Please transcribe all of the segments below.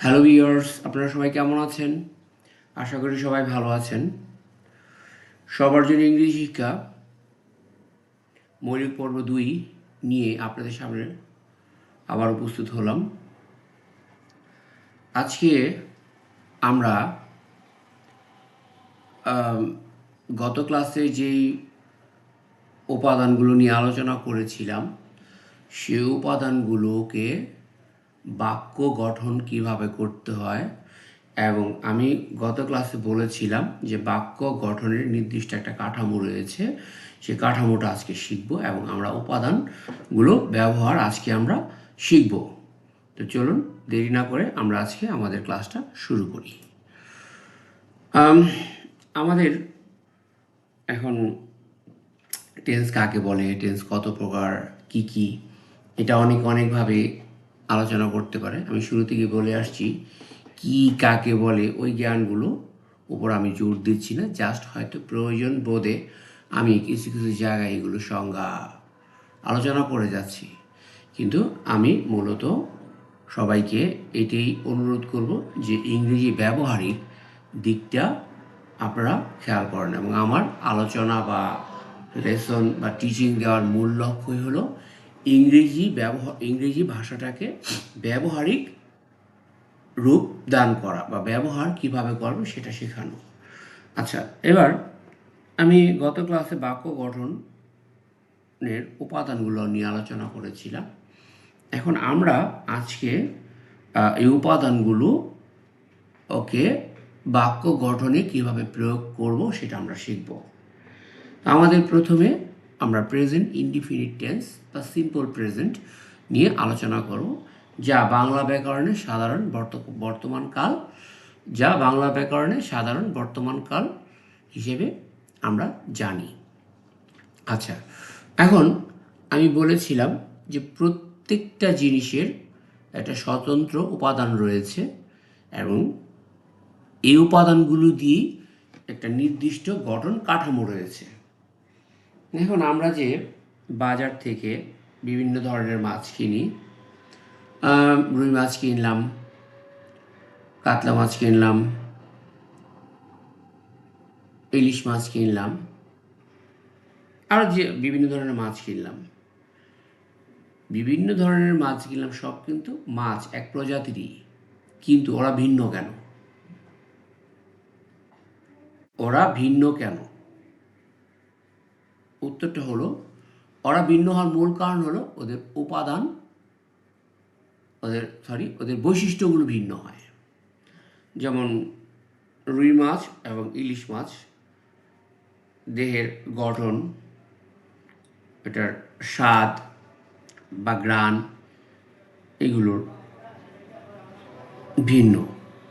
Hello viewers আপনারা সবাই কেমন আছেন? আশা করি সবাই ভালো আছেন। সবার জন্য ইংরেজি শিক্ষা, মৌলিক পর্ব দুই নিয়ে আপনাদের সামনে আবার উপস্থিত হলাম। আজকে আমরা গত ক্লাসে যেই উপাদানগুলো নিয়ে আলোচনা করেছিলাম, সেই উপাদানগুলোকে বাক্য গঠন কীভাবে করতে হয় এবং আমি গত ক্লাসে বলেছিলাম যে বাক্য গঠনের নির্দিষ্ট একটা কাঠামো রয়েছে সেই কাঠামোটা আজকে শিখব এবং আমরা উপাদানগুলো ব্যবহার আজকে আমরা শিখব। তো চলুন, দেরি না করে আমরা আজকে আমাদের ক্লাসটা শুরু করি। আমাদের এখন টেন্স কাকে বলে, টেন্স কত প্রকার, কি কি, এটা অনেক অনেকভাবে আলোচনা করতে পারে। আমি শুরু থেকে বলে আসছি, কি কাকে বলে ওই জ্ঞানগুলো উপর আমি জোর দিচ্ছি না, জাস্ট হয়তো প্রয়োজন বোধে আমি কিছু কিছু জায়গায় এগুলো সংজ্ঞা আলোচনা করে যাচ্ছি। কিন্তু আমি মূলত সবাইকে এটাই অনুরোধ করব যে ইংরেজি ব্যবহারিক দিকটা আপনারা খেয়াল করেন এবং আমার আলোচনা বা লেসন বা টিচিং দেওয়ার মূল লক্ষ্যই হলো ইংরেজি ব্যবহার ইংরেজি ভাষাটাকে ব্যবহারিক রূপ দান করা বা ব্যবহার কীভাবে করবে সেটা শেখানো। আচ্ছা এবার আমি গত ক্লাসে বাক্য গঠনের উপাদানগুলো নিয়ে আলোচনা করেছিলাম। এখন আমরা আজকে এই উপাদানগুলো ওকে বাক্য গঠনে কীভাবে প্রয়োগ করব সেটা আমরা শিখব। আমাদের প্রথমে আমরা প্রেজেন্ট ইনডিফিনিট টেন্স বা সিম্পল প্রেজেন্ট নিয়ে আলোচনা করব, যা বাংলা ব্যাকরণের সাধারণ বর্ত- বর্তমান কাল, যা বাংলা ব্যাকরণের সাধারণ বর্তমান কাল হিসেবে আমরা জানি। আচ্ছা এখন আমি বলেছিলাম যে প্রত্যেকটা জিনিসের একটা স্বতন্ত্র উপাদান রয়েছে এবং এই উপাদানগুলো দিয়ে একটা নির্দিষ্ট গঠন কাঠামো রয়েছে। এখন আমরা যে বাজার থেকে বিভিন্ন ধরনের মাছ কিনি রুই মাছ কিনলাম, কাতলা মাছ কিনলাম, ইলিশ মাছ কিনলাম আরও যে বিভিন্ন ধরনের মাছ কিনলাম। বিভিন্ন ধরনের মাছ কিনলাম, সব কিন্তু মাছ এক প্রজাতিরই, কিন্তু ওরা ভিন্ন কেন? ওরা ভিন্ন কেন? উত্তরটা হলো, ওরা ভিন্ন হওয়ার মূল কারণ হলো ওদের উপাদান, ওদের সরি ওদের বৈশিষ্ট্যগুলো ভিন্ন হয়। যেমন রুই মাছ এবং ইলিশ মাছ, দেহের গঠন, এটার স্বাদ বা গ্রান এগুলোর ভিন্ন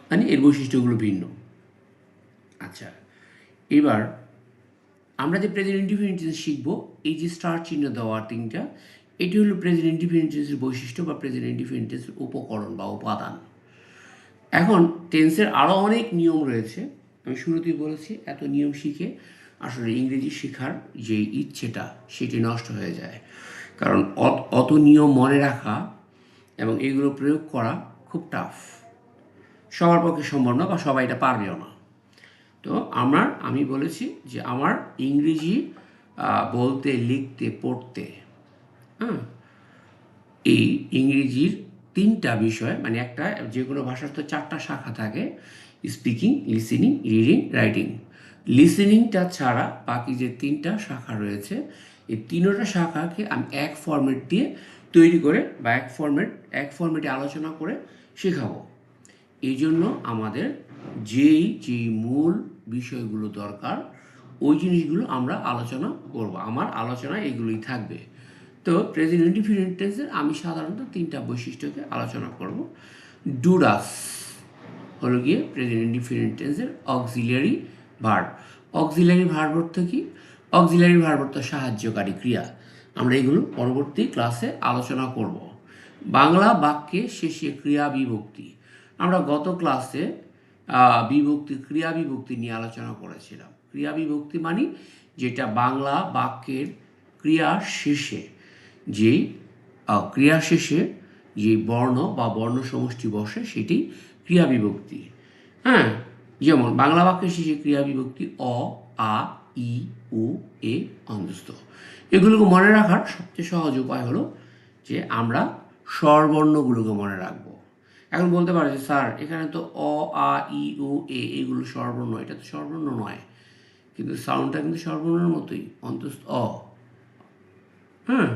মানে এর বৈশিষ্ট্যগুলো ভিন্ন। আচ্ছা এবার আমরা যে প্রেজেন্ট ইন্ডিফিনিটেন্স শিখব, এই যে স্টার চিহ্ন দেওয়ার তিনটা, এটি হলো প্রেজেন্ট ইন্ডিফিনিটেন্সের বৈশিষ্ট্য বা প্রেজেন্ট ইন্ডিফিনিটেন্সের উপকরণ বা উপাদান। এখন টেন্সের আরও অনেক নিয়ম রয়েছে। আমি শুরুতেই বলেছি, এত নিয়ম শিখে আসলে ইংরেজি শেখার যে ইচ্ছেটা, সেটি নষ্ট হয়ে যায়। কারণ অত নিয়ম মনে রাখা এবং এগুলো প্রয়োগ করা খুব টাফ সবার পক্ষে সম্ভব না বা সবাই এটা পারবেও না। তো আমার, আমি বলেছি যে আমার ইংরেজি বলতে, লিখতে, পড়তে হ্যাঁ এই ইংরেজির তিনটা বিষয় মানে একটা যে কোনো ভাষার তো চারটা শাখা থাকে স্পিকিং লিসেনিং রিডিং রাইটিং লিসেনিংটা ছাড়া বাকি যে তিনটা শাখা রয়েছে, এই তিনটা শাখাকে আমি এক ফর্মেট দিয়ে তৈরি করে বা এক ফরম্যাট এক ফরম্যাটে আলোচনা করে শেখাবো। এই জন্য আমাদের যেই যেই মূল বিষয়গুলো দরকার, ওই জিনিসগুলো আমরা আলোচনা করব। আমার আলোচনা এগুলোই থাকবে। তো প্রেজেন্ট ইন্ডিফিনিট টেন্সের আমি সাধারণত তিনটা বৈশিষ্ট্যকে আলোচনা করব। ডুরাস হলো গিয়ে প্রেজেন্ট ইন্ডিফিনিট টেন্সের অক্সিলিয়ারি ভার্ব অক্সিলিয়ারি ভার্ব অর্থ কি? অক্সিলিয়ারি ভার্ব অর্থ সাহায্যকারী ক্রিয়া। আমরা এগুলো পরবর্তী ক্লাসে আলোচনা করব। বাংলা বাক্যে শেষে ক্রিয়া বিভক্তি। আমরা গত ক্লাসে বিভক্তি ক্রিয়া বিভক্তি নিয়ে আলোচনা করেছিলাম। ক্রিয়া বিভক্তি মানে যেটা বাংলা বাক্যের ক্রিয়া শেষে আহ, ক্রিয়া শেষে যে বর্ণ বা বর্ণ সমষ্টি বসে সেটি ক্রিয়া বিভক্তি। হ্যাঁ যেমন বাংলা বাক্যের শেষে ক্রিয়া বিভক্তি অ আ ই ও এ অন্তস্থ। এগুলোকে মনে রাখার সবচেয়ে সহজ উপায় হলো যে আমরা স্বরবর্ণগুলোকে মনে রাখব। এখন বলতে পারে যে, স্যার, এখানে তো অ, আ, ই ও এ, এগুলো স্বরবর্ণ এটা তো স্বরবর্ণ নয়। কিন্তু সাউন্ডটা কিন্তু স্বরবর্ণের মতোই, অন্তস্থ, অ। হ্যাঁ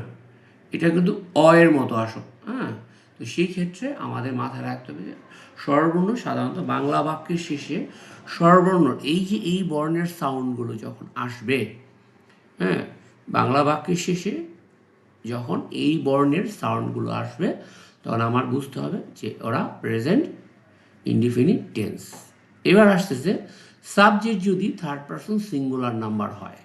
এটা কিন্তু অ এর মতো আসো হ্যাঁ তো সেই ক্ষেত্রে আমাদের মাথায় রাখতে হবে যে স্বরবর্ণ সাধারণত বাংলা বাক্যের শেষে স্বরবর্ণ এই যে এই বর্ণের সাউন্ডগুলো যখন আসবে হ্যাঁ বাংলা বাক্যের শেষে যখন এই বর্ণের সাউন্ডগুলো আসবে তখন আমার বুঝতে হবে যে ওরা প্রেজেন্ট ইনডিফিনিট টেন্স এবার আসতেছে সাবজেক্ট যদি থার্ড পার্সন সিঙ্গুলার নাম্বার হয়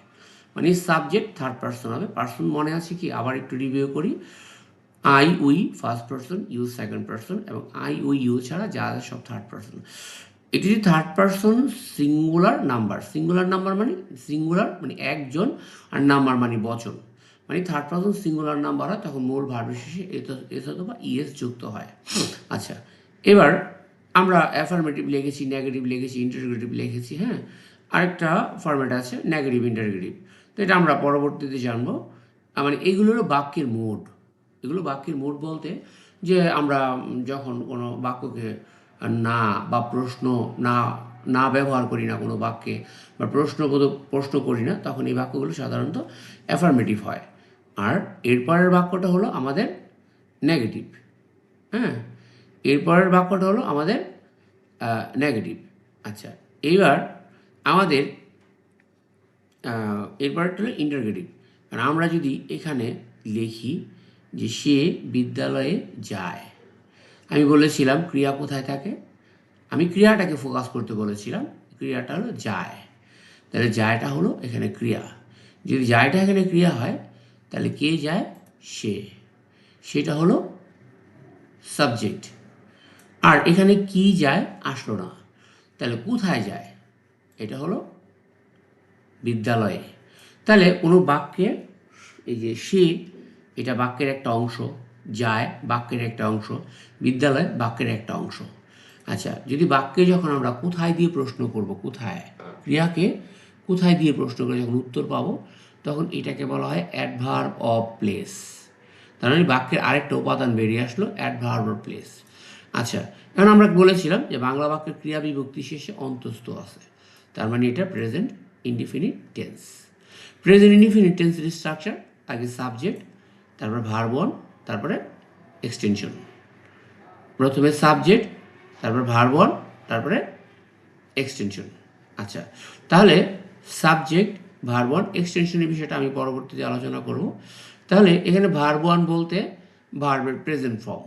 মানে সাবজেক্ট থার্ড পার্সন হবে পার্সন মনে আছে কি? আবার একটু রিভিউ করি। I we first person you second person এবং আই উই ইউ ছাড়া যা সব থার্ড পার্সন এটি যদি third person singular number singular number মানে সিঙ্গুলার মানে একজন আর নাম্বার মানে বচন। মানে থার্ড পার্সন সিঙ্গুলার নাম্বার হয়, তখন মূল ভার্বের শেষে এস অথবা ইএস যুক্ত হয়। আচ্ছা এবার আমরা অ্যাফার্মেটিভ লিখেছি নেগেটিভ লিখেছি ইন্টারগ্রেটিভ লিখেছি হ্যাঁ? আরেকটা ফরম্যাট আছে নেগেটিভ ইন্টারগ্রেটিভ তো এটা আমরা পরবর্তীতে জানব। মানে এগুলোর বাক্যের মোড। এগুলো বাক্যের মোড বলতে যে আমরা যখন কোনো বাক্যকে না বা প্রশ্ন না না ব্যবহার করি না কোনো বাক্যে বা প্রশ্নবোধক প্রশ্ন করি না, তখন এই বাক্যগুলো সাধারণত অ্যাফার্মেটিভ হয়। আর এরপরের বাক্যটা হলো আমাদের নেগেটিভ হ্যাঁ? এরপরের বাক্যটা হলো আমাদের নেগেটিভ আচ্ছা এইবার আমাদের আহ, এরপরেরটা হলো ইন্টারগেটিভ কারণ আমরা যদি এখানে লিখি যে সে বিদ্যালয়ে যায়। আমি বলেছিলাম ক্রিয়া কোথায় থাকে? আমি ক্রিয়াটাকে ফোকাস করতে বলেছিলাম ক্রিয়াটা হলো যায়। তাহলে যায়টা হলো এখানে ক্রিয়া। যদি যায়টা এখানে ক্রিয়া হয় তাহলে কে যায়? সে। সেটা হলো সাবজেক্ট আর এখানে কি যায়? আসলো না। তাহলে কোথায় যায়? এটা হলো বিদ্যালয়ে। তাহলে কোনো বাক্যে এই যে সে, এটা বাক্যের একটা অংশ, যায় বাক্যের একটা অংশ, বিদ্যালয় বাক্যের একটা অংশ। আচ্ছা যদি বাক্যে যখন আমরা কোথায় দিয়ে প্রশ্ন করব, কোথায়? ক্রিয়াকে কোথায় দিয়ে প্রশ্ন করে যখন উত্তর পাবো? তখন এটাকে বলা হয় অ্যাডভার্ব অফ প্লেস তার মানে বাক্যের আরেকটা উপাদান বেরিয়ে আসলো অ্যাডভার্ব অফ প্লেস আচ্ছা এখন আমরা বলেছিলাম যে বাংলা বাক্যের ক্রিয়া বিভক্তি শেষে অন্তস্থ আছে। তার মানে এটা present indefinite tense present indefinite টেন্সের স্ট্রাকচার আগে সাবজেক্ট তারপর ভার্বন তারপরে এক্সটেনশন প্রথমে সাবজেক্ট তারপর ভার্বন তারপরে এক্সটেনশন আচ্ছা তাহলে সাবজেক্ট ভার্বন এক্সটেনশনের বিষয়টা আমি পরবর্তীতে আলোচনা করব। তাহলে এখানে ভার্ব বলতে ভার্বের প্রেজেন্ট ফর্ম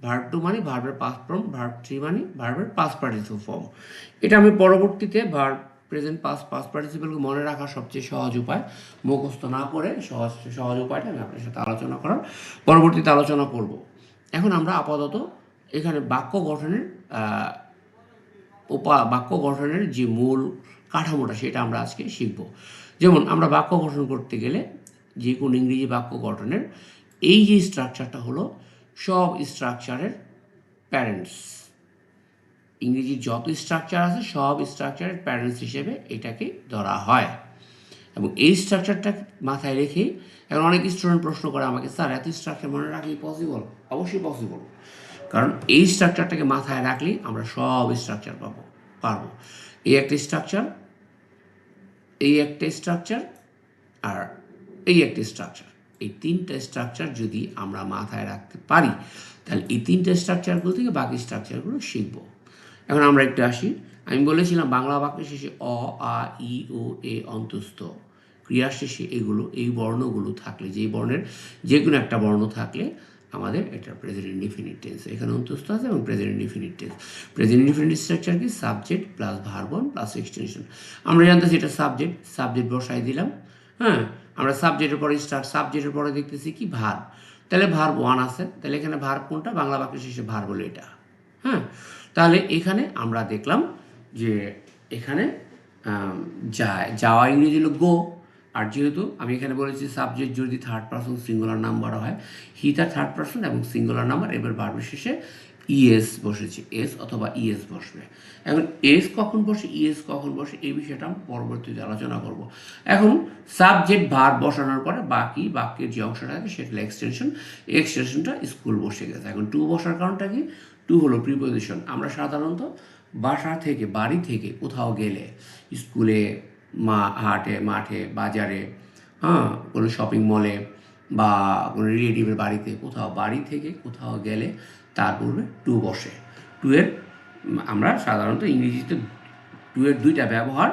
ভার্ব টু মানে ভার্বের পাস্ট ফর্ম ভার্ব থ্রি মানে ভার্বের পাস্ট পার্টিসিপল ফর্ম এটা আমি পরবর্তীতে ভার্ব প্রেজেন্ট পাস পাস্ট পার্টিসিপলকে মনে রাখার সবচেয়ে সহজ উপায়, মুখস্থ না করে সহজ সহজ উপায়টা আমি আপনার সাথে আলোচনা করার পরবর্তীতে আলোচনা করব। এখন আমরা আপাতত এখানে বাক্য গঠনের উপা, বাক্য গঠনের যে মূল কাঠামোটা সেটা আমরা আজকে শিখব। যেমন আমরা বাক্য গঠন করতে গেলে যে কোনো ইংরেজি বাক্য গঠনের এই যে স্ট্রাকচারটা হলো সব স্ট্রাকচারের প্যারেন্টস ইংরেজির যত স্ট্রাকচার আছে সব স্ট্রাকচারের প্যারেন্টস হিসেবে এটাকে ধরা হয়। এবং এই স্ট্রাকচারটা মাথায় রেখে এখন অনেক স্টুডেন্ট প্রশ্ন করে আমাকে, স্যার, এত স্ট্রাকচার মনে রাখা পসিবল অবশ্যই পসিবল কারণ এই স্ট্রাকচারটাকে মাথায় রাখলেই আমরা সব স্ট্রাকচার পাবো, পারব। এই একটা স্ট্রাকচার এই একটা স্ট্রাকচার আর এই একটা স্ট্রাকচার এই তিনটা স্ট্রাকচার যদি আমরা মাথায় রাখতে পারি, তাহলে এই তিনটা স্ট্রাকচারগুলো থেকে বাকি স্ট্রাকচারগুলো শিখব। এখন আমরা একটু আসি। আমি বলেছিলাম বাংলা বাক্যের শেষে অ, আ, ই, ও, এ, অন্তস্থ। ক্রিয়ার শেষে এগুলো, এই বর্ণগুলো থাকলে, যেই বর্ণের যে কোনো একটা বর্ণ থাকলে আমাদের এটা প্রেজেন্ট ইনডিফিনিট টেন্স এখানে অন্তস্থ আছে এবং present indefinite tense present indefinite structure কি? Subject plus verb one plus extension আমরা জানতেছি এটা সাবজেক্ট সাবজেক্ট বসাই দিলাম হ্যাঁ? আমরা সাবজেক্টের পরে স্টার্ট সাবজেক্টের পরে দেখতেছি কি? ভার তাহলে ভার ওয়ান আছে, তাহলে এখানে ভার কোনটা? বাংলা বাক্যের শেষে ভার বলে এটা হ্যাঁ? তাহলে এখানে আমরা দেখলাম যে এখানে যায় যাওয়া ইংরেজি হলো গো আর যেহেতু আমি এখানে বলেছি সাবজেক্ট যদি থার্ড পার্সন সিঙ্গুলার নাম্বার হয় হি তার থার্ড পার্সন এবং সিঙ্গুলার নাম্বার এবার বারবার শেষে ইএস বসেছে এস অথবা ইএস বসবে। এখন এস কখন বসে ইএস কখন বসে, এই বিষয়টা আমরা পরবর্তীতে আলোচনা করব। এখন সাবজেক্ট ভার বসানোর পরে বাকি বাক্যের যে অংশটা থাকে সেটা এক্সটেনশন এক্সটেনশনটা স্কুল বসে গেছে। এখন টু বসার কারণটা কি? টু হলো প্রিপোজিশন আমরা সাধারণত বাসা থেকে, বাড়ি থেকে কোথাও গেলে স্কুলে মা হাটে, মাঠে, বাজারে হ্যাঁ কোনো শপিং মলে বা কোনো রিলেটিভের বাড়িতে কোথাও, বাড়ি থেকে কোথাও গেলে তার পূর্বে টু বসে। টুয়ের আমরা সাধারণত ইংরেজিতে টুয়ের দুইটা ব্যবহার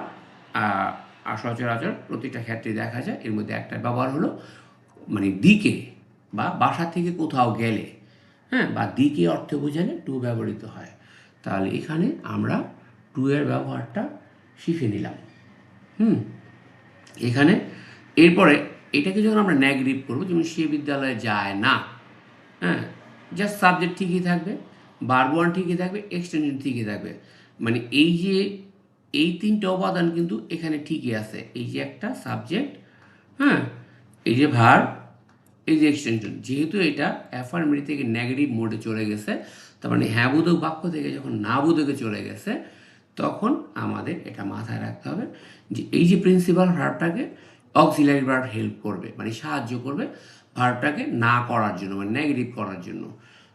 সচরাচর প্রতিটা ক্ষেত্রে দেখা যায়। এর মধ্যে একটা ব্যবহার হলো মানে দিকে বা বাসা থেকে কোথাও গেলে হ্যাঁ বা দিকে অর্থে বোঝালে টু ব্যবহৃত হয়। তাহলে এখানে আমরা টু এর ব্যবহারটা শিখে নিলাম। হুম, এখানে, এরপরে এটাকে যখন আমরা নেগেটিভ করব, যেমন সে বিদ্যালয়ে যায় না হ্যাঁ জাস্ট সাবজেক্ট ঠিকই থাকবে বারবান ঠিকই থাকবে এক্সটেনশন ঠিকই থাকবে। মানে এই যে, এই তিনটা উপাদান কিন্তু এখানে ঠিকই আছে। এই যে একটা সাবজেক্ট হ্যাঁ এই যে ভার এই যে এক্সটেনশন যেহেতু এটা অ্যাফার্মেটিভ থেকে নেগেটিভ মোডে চলে গেছে, তার মানে হ্যাঁ বোধক বাক্য থেকে যখন না বোধকে চলে গেছে তখন আমাদের এটা মাথায় রাখতে হবে যে এই যে প্রিন্সিপাল ভার্বটাকে অক্সিলারি ভার্ব হেল্প করবে মানে সাহায্য করবে ভার্বটাকে না করার জন্য মানে নেগেটিভ করার জন্য।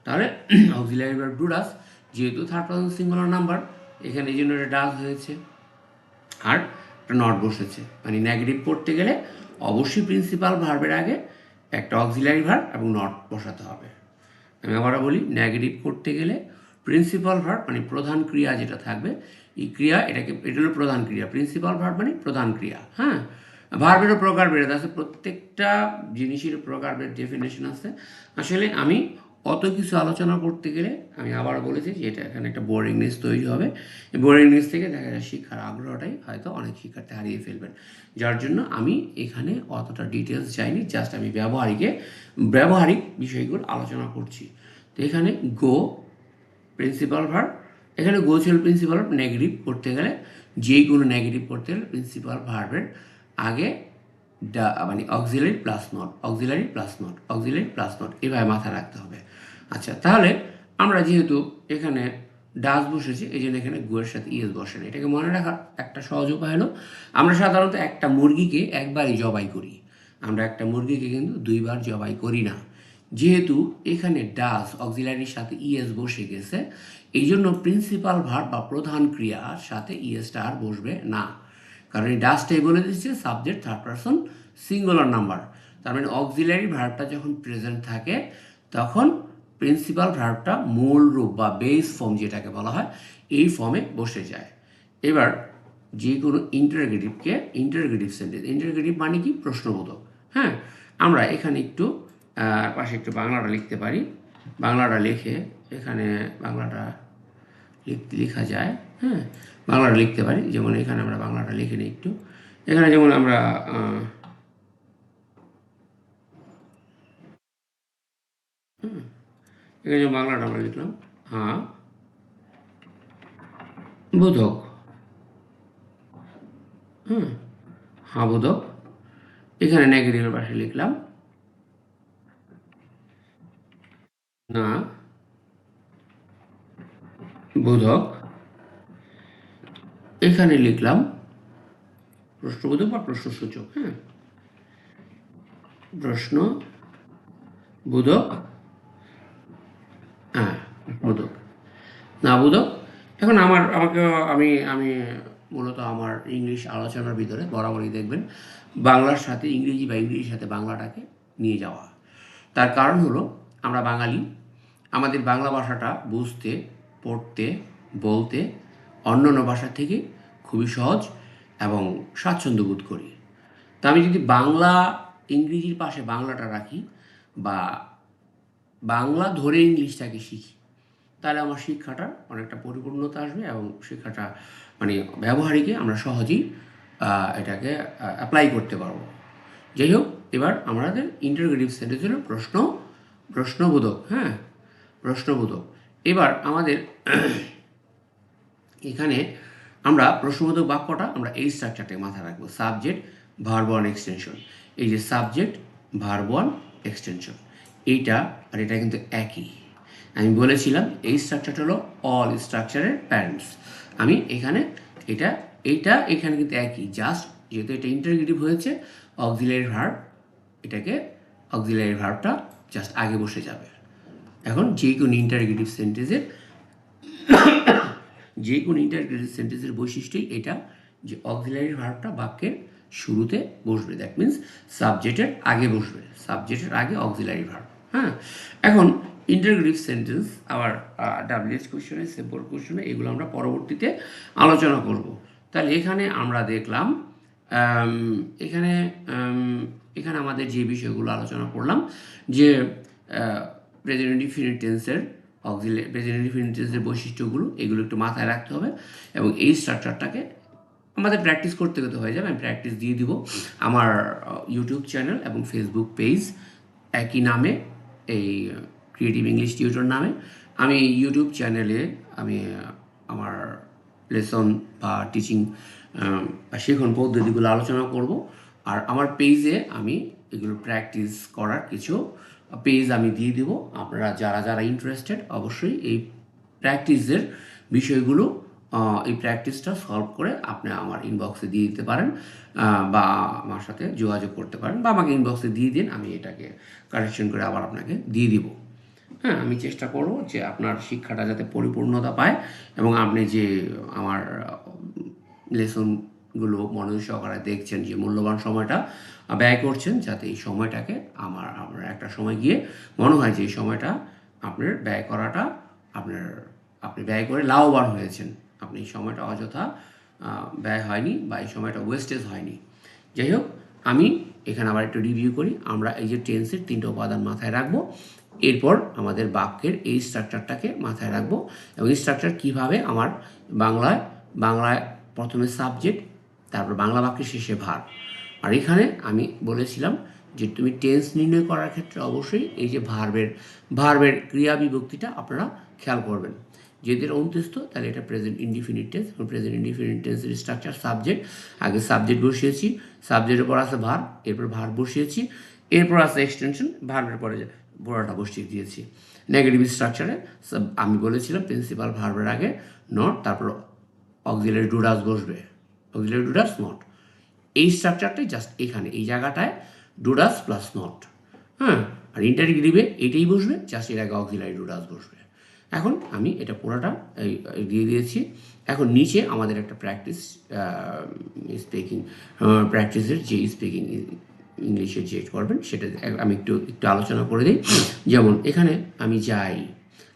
তাহলে অক্সিলারি ভার্ব ডু ডাস যেহেতু থার্ড পার্সন সিঙ্গুলার নাম্বার এখানে এই জন্য এটা ডাস হয়েছে, আর একটা নট বসেছে। মানে নেগেটিভ পড়তে গেলে অবশ্যই প্রিন্সিপাল ভার্বের আগে একটা অক্সিলারি ভার্ব এবং নট বসাতে হবে। আমি আবারও বলি নেগেটিভ করতে গেলে প্রিন্সিপাল ভার্ব মানে প্রধান ক্রিয়া যেটা থাকবে এই ক্রিয়া এটাকে, এটা হলো প্রধান ক্রিয়া প্রিন্সিপাল ভার্ব মানে প্রধান ক্রিয়া হ্যাঁ? ভার্বেরও প্রকার বেড়ে আছে, প্রত্যেকটা জিনিসের প্রকারের ডেফিনেশন আছে। আসলে আমি অত কিছু আলোচনা করতে গেলে আমি আবার বলেছি যে এটা এখানে একটা বোরিংনেস তৈরি হবে। বোরিংনেস থেকে দেখা যায় শিক্ষার আগ্রহটাই হয়তো অনেক শিক্ষার্থী হারিয়ে ফেলবেন। যার জন্য আমি এখানে অতটা ডিটেলস চাইনি জাস্ট আমি ব্যবহারিকে, ব্যবহারিক বিষয়গুলো আলোচনা করছি। তো এখানে গো প্রিন্সিপাল ভার্ব এখানে গো ছিল প্রিন্সিপাল নেগেটিভ পড়তে গেলে যে কোনো নেগেটিভ পড়তে গেলে প্রিন্সিপাল ভার্বের আগে ডা মানে auxiliary plus not auxiliary plus not auxiliary plus not এভাবে মাথায় রাখতে হবে। আচ্ছা তাহলে আমরা যেহেতু এখানে ডাস বসেছি এই জন্য এখানে গুয়ের সাথে ইয়েস বসে না। এটাকে মনে রাখার একটা সহজ উপায় হলো, আমরা সাধারণত একটা মুরগিকে একবারই জবাই করি। আমরা একটা মুরগিকে কিন্তু দুইবার জবাই করি না। যেহেতু এখানে ডাস, অক্সিলারির সাথে ইএস বসে গেছে এই জন্য প্রিন্সিপাল ভার বা প্রধান ক্রিয়ার সাথে ইএসটা আর বসবে না। কারণ এই ডাসটাই বলে দিচ্ছে subject third person singular number তার মানে অক্সিলারি ভার্বটা যখন প্রেজেন্ট থাকে, তখন প্রিন্সিপাল ভার্বটা মূল রূপ বা বেস ফর্ম যেটাকে বলা হয়, এই ফর্মে বসে যায়। এবার যে কোনো ইন্টারগেটিভকে ইন্টারগেটিভ সেন্টেন্স ইন্টারগেটিভ মানে কি? প্রশ্নবোধক। হ্যাঁ আমরা এখানে একটু আহ, পাশে একটু বাংলাটা লিখতে পারি। বাংলাটা লিখে এখানে বাংলাটা লেখা যায় হ্যাঁ? বাংলাটা লিখতে পারি যেমন এখানে আমরা বাংলাটা লিখে নিই একটু। এখানে যেমন আমরা এখানে যেমন বাংলাটা আমরা লিখলাম হ্যাঁ বোধক হুম হ্যাঁ বোধক। এখানে নেগেটিভের পাশে লিখলাম না। বোধক, এখানে লিখলাম প্রশ্নবোধক বা প্রশ্নসূচক হ্যাঁ। প্রশ্ন বোধক হ্যাঁ বোধক। না বোধক? এখন আমার, আমাকে, আমি আমি মূলত আমার ইংলিশ আলোচনার ভিতরে বরাবরই দেখবেন, বাংলার সাথে ইংরেজি বা ইংরেজির সাথে বাংলাটাকে নিয়ে যাওয়া। তার কারণ হলো আমরা বাঙালি আমাদের বাংলা ভাষাটা বুঝতে, পড়তে, বলতে অন্য অন্য ভাষা থেকে খুবই সহজ এবং স্বাচ্ছন্দ্য বোধ করি। তা আমি যদি বাংলা, ইংরেজির পাশে বাংলাটা রাখি বা বাংলা ধরে ইংলিশটাকে শিখি, তাহলে আমার শিক্ষাটার অনেকটা পরিপূর্ণতা আসবে এবং শিক্ষাটা মানে ব্যবহারিকে আমরা সহজেই এটাকে অ্যাপ্লাই করতে পারব। যাই হোক, এবার আমাদের ইন্টারগ্রেটিভ সেন্টেন্স প্রশ্ন, প্রশ্নবোধক হ্যাঁ? প্রশ্নবোধক। এবার আমাদের এখানে আমরা প্রশ্নবোধক বাক্যটা আমরা এই স্ট্রাকচারটাকে মাথায় রাখব। সাবজেক্ট ভার্ব ওয়ান এক্সটেনশন এই যে সাবজেক্ট ভার্ব ওয়ান এক্সটেনশন এইটা আর এটা কিন্তু একই। আমি বলেছিলাম এই স্ট্রাকচারটা হলো অল স্ট্রাকচারের প্যারেন্টস আমি এখানে এটা, এইটা এখানে কিন্তু একই। জাস্ট যেহেতু এটা ইন্টারগেটিভ হয়েছে অক্সিলারি ভার্ব এটাকে অক্সিলারি ভার্বটা জাস্ট আগে বসে যাবে। এখন যে কোনো ইন্টারগেটিভ সেন্টেন্সের যে কোনো ইন্টারগ্রেটিভ সেন্টেন্সের বৈশিষ্ট্যই এটা যে অক্সিলারি ভার্বটা বাক্যের শুরুতে বসবে। দ্যাট মিন্স সাবজেক্টের আগে বসবে। সাবজেক্টের আগে অক্সিলারি ভার্ব হ্যাঁ? এখন ইন্টারগ্রেটিভ সেন্টেন্স আবার ডাব্লিউএস কোশ্চেনে সিম্পল কোশ্চেনে এগুলো আমরা পরবর্তীতে আলোচনা করব। তাহলে এখানে আমরা দেখলাম এখানে এখানে আমাদের যে বিষয়গুলো আলোচনা করলাম, যে প্রেজেন্ট ডিফিনিট টেন্সের অক্সিলে প্রেজেন্ট ডিফিনিট টেন্সের বৈশিষ্ট্যগুলো, এগুলো একটু মাথায় রাখতে হবে এবং এই স্ট্রাকচারটাকে আমাদের প্র্যাকটিস করতে করতে হয়ে যাবে। আমি প্র্যাকটিস দিয়ে দিব আমার ইউটিউব চ্যানেল এবং ফেসবুক পেজ একই নামে, এই ক্রিয়েটিভ ইংলিশ টিউটর নামে। আমি ইউটিউব চ্যানেলে আমি আমার লেসন বা টিচিং বা শেখন পদ্ধতিগুলো আলোচনা করব। আর আমার পেজে আমি এগুলো প্র্যাকটিস করার কিছু পেজ আমি দিয়ে দিব। আপনারা যারা যারা ইন্টারেস্টেড অবশ্যই এই প্র্যাকটিসের বিষয়গুলো এই প্র্যাকটিসটা সলভ করে আপনি আমার ইনবক্সে দিয়ে দিতে পারেন বা আমার সাথে যোগাযোগ করতে পারেন, বা আমাকে ইনবক্সে দিয়ে দিন, আমি এটাকে কারেকশন করে আবার আপনাকে দিয়ে দিব। হ্যাঁ আমি চেষ্টা করব যে আপনার শিক্ষাটা যাতে পরিপূর্ণতা পায় এবং আপনি যে আমার লেসনগুলো মনোযোগ সহকারে দেখছেন যে মূল্যবান সময়টা ব্যয় করছেন, যাতে এই সময়টাকে আমার আপনার একটা সময় গিয়ে মনে হয় যে এই সময়টা আপনার ব্যয় করাটা আপনার, আপনি ব্যয় করে লাভবান হয়েছেন। আপনি এই সময়টা অযথা ব্যয় হয়নি বা এই সময়টা ওয়েস্টেজ হয়নি। যাই হোক, আমি এখানে আবার একটু রিভিউ করি। আমরা এই যে টেন্সের তিনটে উপাদান মাথায় রাখব। এরপর আমাদের বাক্যের এই স্ট্রাকচারটাকে মাথায় রাখব এবং এই স্ট্রাকচার কীভাবে আমার বাংলায় বাংলায় প্রথমে সাবজেক্ট তারপর বাংলা বাক্যের শেষে ভার। আর এখানে আমি বলেছিলাম যে তুমি টেন্স নির্ণয় করার ক্ষেত্রে অবশ্যই এই যে ভার্বের ভার্বের ক্রিয়া বিভক্তিটা আপনারা খেয়াল করবেন। যদি এটা অন্ত্যস্ত তাহলে এটা প্রেজেন্ট ইনডিফিনিট টেন্স এবং প্রেজেন্ট ইনডিফিনিট টেন্সের স্ট্রাকচার সাবজেক্ট আগে সাবজেক্ট বসিয়েছি সাবজেক্টের পর আছে ভার এরপর ভার বসিয়েছি, এরপর আছে এক্সটেনশন ভার্বের পরে বড়টা বসিয়ে দিয়েছি। নেগেটিভ স্ট্রাকচারে আমি বলেছিলাম প্রিন্সিপাল ভার্বের আগে নট তারপর অক্সিলারি ডুডাস বসবে। অক্সিলারি ডুডাস নট এই স্ট্রাকচারটাই জাস্ট এখানে, এই জায়গাটায় ডুডাস প্লাস নট হ্যাঁ আর ইন্টারগ্রিভে এটাই বসবে জাস্ট এর আগে অক্সিলারি ডুডাস বসবে। এখন আমি এটা পুরোটা দিয়ে দিয়েছি। এখন নিচে আমাদের একটা প্র্যাকটিস স্পিকিং প্র্যাকটিসের যে স্পিকিং ইংলিশে যে করবেন, সেটা আমি একটু একটু আলোচনা করে দিই। যেমন এখানে আমি যাই।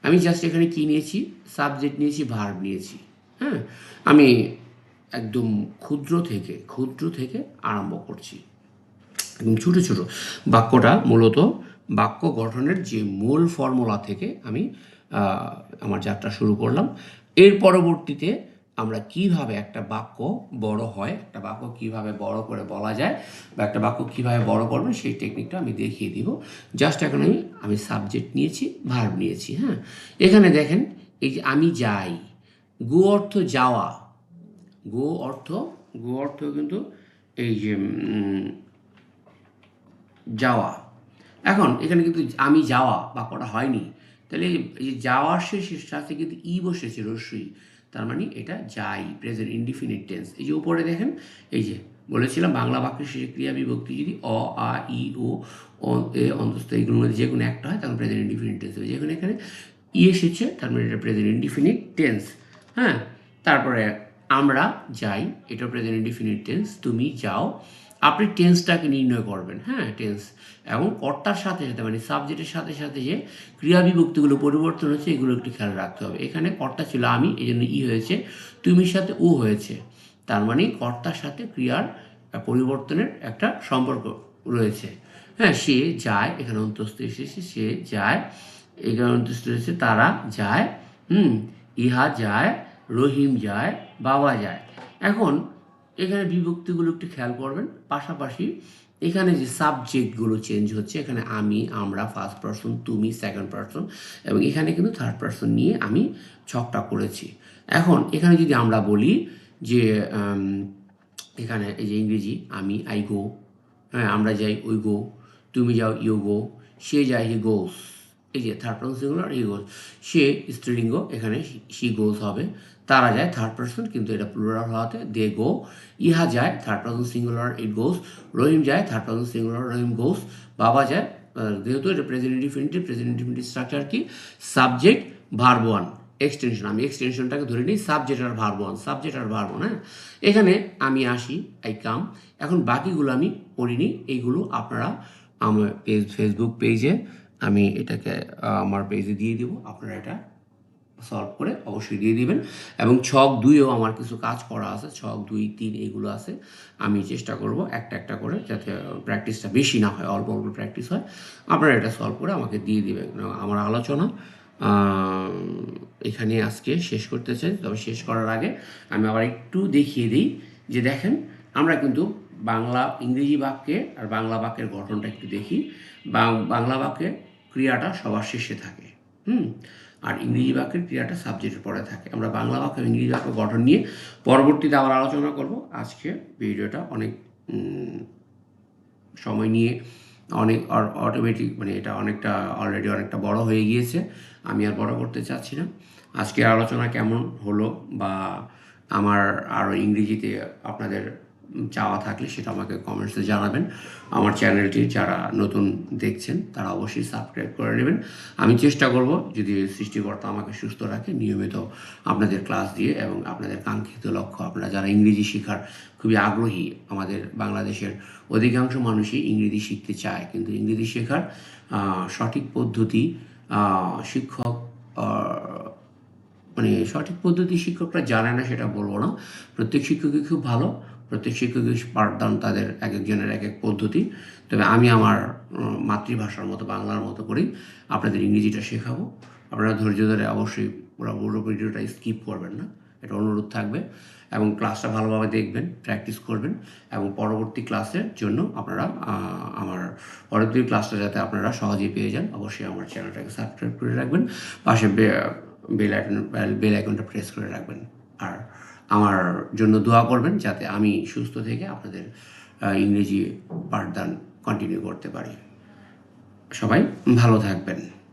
আমি জাস্ট এখানে কী নিয়েছি? সাবজেক্ট নিয়েছি ভার্ব নিয়েছি। হ্যাঁ আমি একদম ক্ষুদ্র থেকে ক্ষুদ্র থেকে আরম্ভ করছি। এবং ছোটো ছোটো বাক্যটা মূলত বাক্য গঠনের যে মূল ফর্মুলা থেকে আমি আমার যাত্রা শুরু করলাম। এর পরবর্তীতে আমরা কীভাবে একটা বাক্য বড় হয়, একটা বাক্য কীভাবে বড় করে বলা যায় বা একটা বাক্য কীভাবে বড় করবেন সেই টেকনিকটা আমি দেখিয়ে দিব। জাস্ট এখন আমি আমি সাবজেক্ট নিয়েছি ভার্ব নিয়েছি হ্যাঁ? এখানে দেখেন, এই যে আমি যাই, গু অর্থ যাওয়া গো অর্থ গো অর্থ কিন্তু এই যে যাওয়া। এখন এখানে কিন্তু আমি যাওয়া বাক্যটা হয়নি। তাহলে এই যে যাওয়ার শেষের সাথে কিন্তু ই বসেছে রস্যই তার মানে এটা যাই প্রেজেন্ট ইনডিফিনিট টেন্স এই যে উপরে দেখেন, এই যে বলেছিলাম, বাংলা বাক্যের শেষে ক্রিয়া বিভক্তি যদি অ, আ, ই, ও এ অন্তস্থ এইগুলোর মধ্যে যে কোনো একটা হয় তখন প্রেজেন্ট ইনডিফিনিট টেন্স হবে। যেখানে এখানে ই এসেছে, তার মানে এটা প্রেজেন্ট ইনডিফিনিট টেন্স হ্যাঁ? তারপরে আমরা যাই এটা প্রেজেন্ট ইনডিফিনিট টেন্স তুমি যাও। আপনি টেন্সটাকে নির্ণয় করবেন হ্যাঁ টেন্স এবং কর্তার সাথে সাথে মানে সাবজেক্টের সাথে সাথে যে ক্রিয়া বিভক্তিগুলো পরিবর্তন হচ্ছে, এগুলো একটু খেয়াল রাখতে হবে। এখানে কর্তা ছিল আমি এই জন্য ই হয়েছে তুমির সাথে ও হয়েছে। তার মানে কর্তার সাথে ক্রিয়ার পরিবর্তনের একটা সম্পর্ক রয়েছে। হ্যাঁ সে যায়, এখানে অন্তস্থ এসেছে, সে যায়, এখানে অন্তস্থ এসেছে তারা যায়, হুম, ইহা যায়, রহিম যায় বাবা যায়। এখন এখানে বিভক্তিগুলো একটু খেয়াল করবেন। পাশাপাশি এখানে যে সাবজেক্টগুলো চেঞ্জ হচ্ছে, এখানে আমি, আমরা, ফার্স্ট পার্সন, তুমি, সেকেন্ড পার্সন এবং এখানে কিন্তু থার্ড পার্সন নিয়ে আমি ছকটা করেছি। এখন এখানে যদি আমরা বলি যে এখানে এই যে ইংরেজি, আমি আই গো হ্যাঁ আমরা যাই, ওই গো তুমি যাও ইউ গো সে যায় হি গোস এই যে third person singular he goes সে স্ত্রীলিঙ্গ, এখানে সি গোস হবে, তারা যায় থার্ড পার্সন কিন্তু এটা প্লুরাল হওয়াতে দে গো ইহা যায় third person singular it goes Rahim যায় third person singular Rahim goes বাবা যায় যেহেতু এটা present infinitive present infinitive structure কি? সাবজেক্ট ভার্ব ওয়ান এক্সটেনশন আমি এক্সটেনশনটাকে ধরে নিই সাবজেক্ট আর ভার্ব ওয়ান সাবজেক্ট আর ভার্ব ওয়ান হ্যাঁ? এখানে আমি আসি আই কাম এখন বাকিগুলো আমি পড়িনি, এইগুলো আপনারা আমার পেজ ফেসবুক পেজে আমি এটাকে আমার পেজে দিয়ে দিব। আপনারা এটা সলভ করে অবশ্যই দিয়ে দিবেন। এবং ছক দুইও আমার কিছু কাজ করা আছে। ছক দুই, তিন এগুলো আছে। আমি চেষ্টা করব একটা একটা করে যাতে প্র্যাকটিসটা বেশি না হয়, অল্প অল্প প্র্যাকটিস হয়। আপনারা এটা সলভ করে আমাকে দিয়ে দিবেন। আমার আলোচনা এখানে আজকে শেষ করতে চাই। তবে শেষ করার আগে আমি আবার একটু দেখিয়ে দিই যে দেখেন, আমরা কিন্তু বাংলা, ইংরেজি বাক্যে আর বাংলা বাক্যের গঠনটা একটু দেখি। বাংলা বাক্যে ক্রিয়াটা সবার শেষে থাকে। হুম? আর ইংরেজি বাক্যের ক্রিয়াটা সাবজেক্টের পরে থাকে। আমরা বাংলা বাক্য ইংরেজি বাক্য গঠন নিয়ে পরবর্তীতে আবার আলোচনা করব। আজকে ভিডিওটা অনেক সময় নিয়ে অনেক অটোমেটিক মানে এটা অনেকটা অলরেডি অনেকটা বড় হয়ে গিয়েছে। আমি আর বড় করতে চাচ্ছি না। আজকে আলোচনা কেমন হলো বা আমার আরও ইংরেজিতে আপনাদের চাওয়া থাকলে সেটা আমাকে কমেন্টসে জানাবেন। আমার চ্যানেলটি যারা নতুন দেখছেন, তারা অবশ্যই সাবস্ক্রাইব করে নেবেন। আমি চেষ্টা করব যদি সৃষ্টিকর্তা আমাকে সুস্থ রাখে, নিয়মিত আপনাদের ক্লাস দিয়ে এবং আপনাদের কাঙ্ক্ষিত লক্ষ্য, আপনারা যারা ইংরেজি শেখার খুবই আগ্রহী, আমাদের বাংলাদেশের অধিকাংশ মানুষই ইংরেজি শিখতে চায়, কিন্তু ইংরেজি শেখার সঠিক পদ্ধতি শিক্ষক মানে সঠিক পদ্ধতি শিক্ষকরা জানে না, সেটা বলব না। প্রত্যেক শিক্ষকই খুব ভালো, প্রত্যেক শিক্ষকই পাঠদান তাদের এক একজনের এক এক পদ্ধতি। তবে আমি আমার মাতৃভাষার মতো, বাংলার মতো করেই আপনাদের ইংরেজিটা শেখাবো। আপনারা ধৈর্য ধরে অবশ্যই পুরো পুরো ভিডিওটা স্কিপ করবেন না, এটা অনুরোধ থাকবে। এবং ক্লাসটা ভালোভাবে দেখবেন, প্র্যাকটিস করবেন, এবং পরবর্তী ক্লাসের জন্য আপনারা আমার পরবর্তী ক্লাসটা যাতে আপনারা সহজেই পেয়ে যান, অবশ্যই আমার চ্যানেলটাকে সাবস্ক্রাইব করে রাখবেন। পাশে বেল আইকন, বেল আইকনটা প্রেস করে রাখবেন। আর আমার জন্য দোয়া করবেন যাতে আমি সুস্থ থেকে আপনাদের ইংরেজি পাঠদান কন্টিনিউ করতে পারি। সবাই ভালো থাকবেন।